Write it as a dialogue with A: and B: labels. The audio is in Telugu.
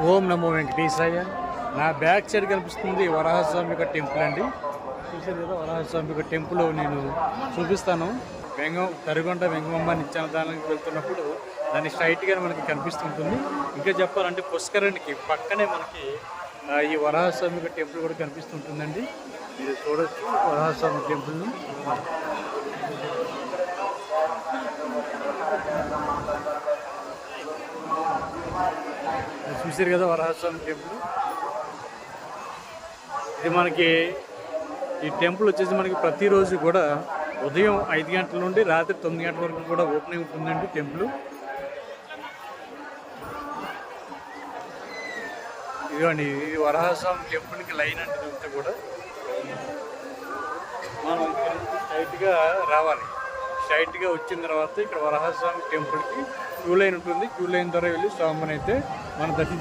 A: ఓం నమో వెంకటేశాయ. నా బ్యాక్ సైడ్ కనిపిస్తుంది వరాహస్వామి యొక్క టెంపుల్ అండి. చూసారు కదా వరాహస్వామి యొక్క టెంపుల్ నేను చూపిస్తాను. వెంగం తరిగొండ వెంగమ్మ నిత్యానదానానికి వెళ్తున్నప్పుడు దాన్ని స్ట్రైట్గా మనకి కనిపిస్తుంటుంది. ఇంకా చెప్పాలంటే పుష్కరానికి పక్కనే మనకి ఈ వరాహస్వామి యొక్క టెంపుల్ కూడా కనిపిస్తుంటుందండి. మీరు చూడొచ్చు వరాహస్వామి టెంపుల్ను. చూసారు కదా వరాహస్వామి టెంపుల్. ఇది మనకి ఈ టెంపుల్ వచ్చేసి మనకి ప్రతిరోజు కూడా ఉదయం ఐదు గంటల నుండి రాత్రి తొమ్మిది గంటల వరకు కూడా ఓపెనింగ్ ఉంటుందండి టెంపుల్. ఇదిగోండి ఇది వరాహస్వామి టెంపుల్కి లైన్ అంటే చూస్తే కూడా మనం ఇక్కడ నుంచి స్ట్రైట్గా రావాలి. స్ట్రైట్గా వచ్చిన తర్వాత ఇక్కడ వరహస్వామి టెంపుల్కి క్యూ లైన్ ఉంటుంది. క్యూ లైన్ ద్వారా వెళ్ళి స్వామిని అయితే మనం దర్శించ